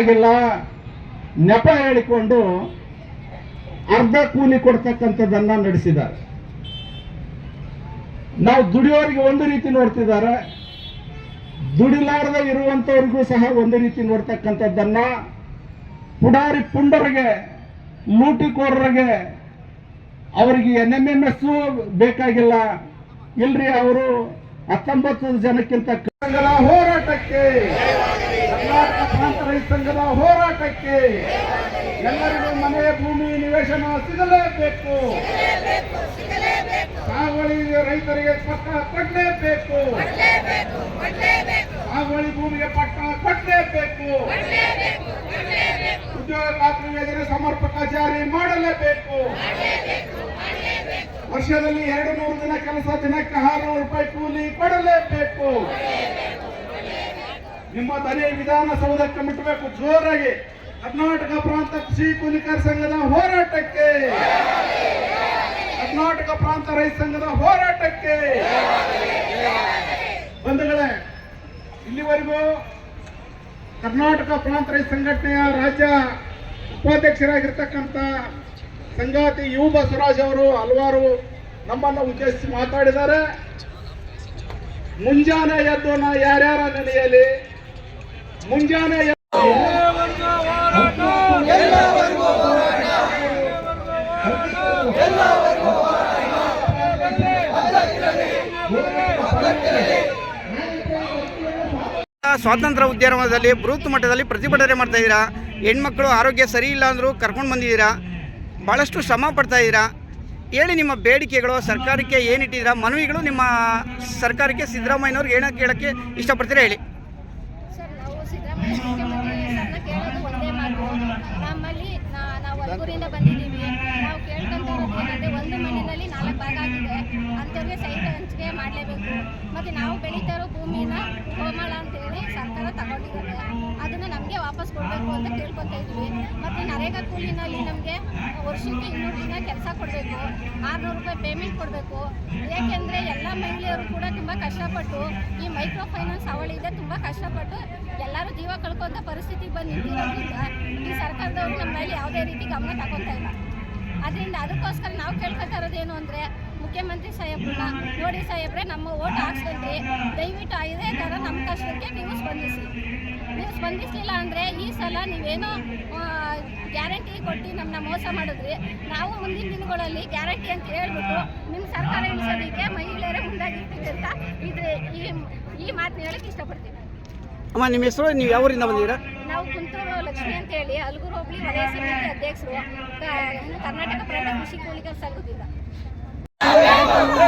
ಬೇಕಾಗಿಲ್ಲ ನೆಪ ಹೇಳಿಕೊಂಡು ಅರ್ಧ ಕೂಲಿ ಕೊಡ್ತಕ್ಕಂಥದ್ದನ್ನ ನಡೆಸಿದ್ದಾರೆ. ನಾವು ದುಡಿಯೋರಿಗೆ ಒಂದು ರೀತಿ ನೋಡ್ತಿದ್ದಾರೆ. ದುಡಿಲಾರದ ಇರುವಂತವ್ರಿಗೂ ಸಹ ಒಂದು ರೀತಿ ನೋಡ್ತಕ್ಕಂಥದ್ದನ್ನ ಪುಡಾರಿ ಪುಂಡರಿಗೆ, ಲೂಟಿಕೋರರಿಗೆ, ಅವರಿಗೆ ಎನ್ ಎಂ ಎಂ ಎಸ್ ಬೇಕಾಗಿಲ್ಲ. ಇಲ್ರಿ ಅವರು ಹತ್ತೊಂಬತ್ತು ಜನಕ್ಕಿಂತ ಹೋರಾಟಕ್ಕೆ ಕರ್ನಾಟಕ ರೈತ ಸಂಘದ ಹೋರಾಟಕ್ಕೆ ಎಲ್ಲರಿಗೂ ಮನೆ, ಭೂಮಿ, ನಿವೇಶನ ಸಿಗಲೇಬೇಕು. ಸಾಗುವಳಿ ರೈತರಿಗೆ ಪಟ್ಟ ಕೊಡಲೇಬೇಕು. ಸಾಗುವಳಿ ಭೂಮಿಗೆ ಪಟ್ಟ ಕೊಡಲೇಬೇಕು. ಉದ್ಯೋಗ ಖಾತ್ರಿ ಯೋಜನೆ ಸಮರ್ಪಕ ಜಾರಿ ಮಾಡಲೇಬೇಕು. ವರ್ಷದಲ್ಲಿ ಎರಡು ನೂರು ದಿನ ಕೆಲಸ, ದಿನಕ್ಕೆ ಆರುನೂರು ರೂಪಾಯಿ ಕೂಲಿ ಕೊಡಲೇಬೇಕು. ನಿಮ್ಮ ತಲೆ ವಿಧಾನಸೌಧಕ್ಕೆ ಮುಟ್ಟಬೇಕು ಜೋರಾಗಿ. ಕರ್ನಾಟಕ ಪ್ರಾಂತ ಕೃಷಿ ಕೂಲಿಕರ ಸಂಘದ ಹೋರಾಟಕ್ಕೆ. ಕರ್ನಾಟಕ ಪ್ರಾಂತ ರೈತ ಸಂಘದ ಹೋರಾಟಕ್ಕೆ. ಬಂಧುಗಳೇ, ಇಲ್ಲಿವರೆಗೂ ಕರ್ನಾಟಕ ಪ್ರಾಂತ ರೈತ ಸಂಘಟನೆಯ ರಾಜ್ಯ ಉಪಾಧ್ಯಕ್ಷರಾಗಿರ್ತಕ್ಕಂಥ ಸಂಗಾತಿ ಯು ಬಸವರಾಜ್ ಅವರು ಹಲವಾರು ನಮ್ಮನ್ನು ಉದ್ದೇಶಿಸಿ ಮಾತಾಡಿದ್ದಾರೆ. ಮುಂಜಾನೆ ಎದ್ದು ನಾ ಯಾರ್ಯಾರ ನೆನೆಯಲಿ ಮುಂಜಾನೆ ಸ್ವಾತಂತ್ರ್ಯ ಉದ್ಯಾನವನದಲ್ಲಿ ಬೃಹತ್ ಮಟ್ಟದಲ್ಲಿ ಪ್ರತಿಭಟನೆ ಮಾಡ್ತಾ ಇದ್ದೀರಾ? ಹೆಣ್ಮಕ್ಳು ಆರೋಗ್ಯ ಸರಿ ಇಲ್ಲ ಅಂದರೂ ಕರ್ಕೊಂಡು ಬಂದಿದ್ದೀರಾ? ಭಾಳಷ್ಟು ಶ್ರಮ ಪಡ್ತಾ ಇದ್ದೀರಾ? ಹೇಳಿ ನಿಮ್ಮ ಬೇಡಿಕೆಗಳು, ಸರ್ಕಾರಕ್ಕೆ ಏನಿಟ್ಟಿದ್ದೀರಾ ಮನವಿಗಳು ನಿಮ್ಮ ಸರ್ಕಾರಕ್ಕೆ ಸಿದ್ದರಾಮಯ್ಯನವ್ರಿಗೆ ಏನೋ ಕೇಳೋಕ್ಕೆ ಇಷ್ಟಪಡ್ತೀರಾ ಹೇಳಿ. ಸರ್, ನಾವು ಸಿದ್ದರಾಮಯ್ಯ ಮುಖ್ಯಮಂತ್ರಿ ಸರ್ನ ಕೇಳೋದು ಒಂದೇ ಮಾತು. ನಮ್ಮಲ್ಲಿ ನಾವು ಅಲ್ಗೂರಿಂದ ಬಂದಿದ್ದೀವಿ. ನಾವು ಕೇಳ್ಕೊಂತ ಇರೋದು ಒಂದು ಮಣ್ಣಿನಲ್ಲಿ ನಾಲ್ಕು ಭಾಗ ಆಗಿದೆ. ಅಂಥವ್ರಿಗೆ ಸೈಟ್ ಹಂಚಿಕೆ ಮಾಡಲೇಬೇಕು. ಮತ್ತೆ ನಾವು ಬೆಳೀತಾ ಇರೋ ಭೂಮಿನ ಅಂತ ಅಂತೇಳಿ ಸರ್ಕಾರ ತಗೊಂಡಿದ್ದಾರೆ. ವಾಪಸ್ ಕೊಡಬೇಕು ಅಂತ ಕೇಳ್ಕೊತಾ ಇದ್ವಿ. ಮತ್ತು ನರೇಗಾ ಕೂಲಿನಲ್ಲಿ ನಮಗೆ ವರ್ಷಕ್ಕೆ ಇನ್ನೂರು ದಿನ ಕೆಲಸ ಕೊಡಬೇಕು. ಆರುನೂರು ರೂಪಾಯಿ ಪೇಮೆಂಟ್ ಕೊಡಬೇಕು. ಏಕೆಂದರೆ ಎಲ್ಲ ಮಹಿಳೆಯರು ಕೂಡ ತುಂಬ ಕಷ್ಟಪಟ್ಟು ಈ ಮೈಕ್ರೋ ಫೈನಾನ್ಸ್ ಅವಳಿದೆ ತುಂಬ ಕಷ್ಟಪಟ್ಟು ಎಲ್ಲರೂ ಜೀವ ಕಳ್ಕೊಂತ ಪರಿಸ್ಥಿತಿಗೆ ಬಂದು ನಿಂತಿರೋದ್ರಿಂದ ಈ ಸರ್ಕಾರದವರು ನಮ್ಮ ಮೇಲೆ ಯಾವುದೇ ರೀತಿ ಗಮನ ತಗೊತಾ ಇಲ್ಲ. ಅದರಿಂದ ಅದಕ್ಕೋಸ್ಕರ ನಾವು ಕೇಳ್ಕೊತಾ ಇರೋದೇನು ಅಂದರೆ ಮುಖ್ಯಮಂತ್ರಿ ಸಾಹೇಬ್ರನ್ನ ನೋಡಿ ಸಾಹೇಬ್ರೆ ನಮ್ಮ ಓಟ್ ಹಾಕ್ಸ್ಕೊಂಡ್ರಿ ದಯವಿಟ್ಟು ಇದೇ ಥರ ನಮ್ಮ ಕಷ್ಟಕ್ಕೆ ನೀವು ಸ್ಪಂದಿಸಿ. ನೀವು ಸ್ಪಂದಿಸಲಿಲ್ಲ ಅಂದರೆ ಈ ಸಲ ನೀವೇನೋ ಗ್ಯಾರಂಟಿ ಕೊಟ್ಟು ನಮ್ಮನ್ನ ಮೋಸ ಮಾಡಿದ್ರಿ. ನಾವು ಮುಂದಿನ ದಿನಗಳಲ್ಲಿ ಗ್ಯಾರಂಟಿ ಅಂತ ಹೇಳ್ಬಿಟ್ಟು ನಿಮ್ಮ ಸರ್ಕಾರ ಇಳಿಸೋದಕ್ಕೆ ಮಹಿಳೆಯರೇ ಮುಂದಾಗಿರ್ತೀವಿ ಅಂತ ಇದು ಈ ಈ ಮಾತು ಹೇಳಕ್ಕೆ ಇಷ್ಟಪಡ್ತೀನಿ. ಅಮ್ಮ ನಿಮ್ಮ ಹೆಸರು? ನೀವು ಯಾವ ಊರಿಂದ ಬಂದಿದ್ದೀರಾ? ನಾವು ಕುಂತೂರು ಲಕ್ಷ್ಮಿ ಅಂತ ಹೇಳಿ ಅಲ್ಗುರು ಹೋಬಳಿ ವಲಯ ಸಮಿತಿ ಅಧ್ಯಕ್ಷರು ಕರ್ನಾಟಕ ಪ್ರಾಂತ ಕೃಷಿ ಕೂಲಿಗೆ ಸಂಘದಿಂದ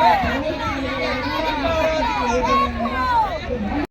Yeah.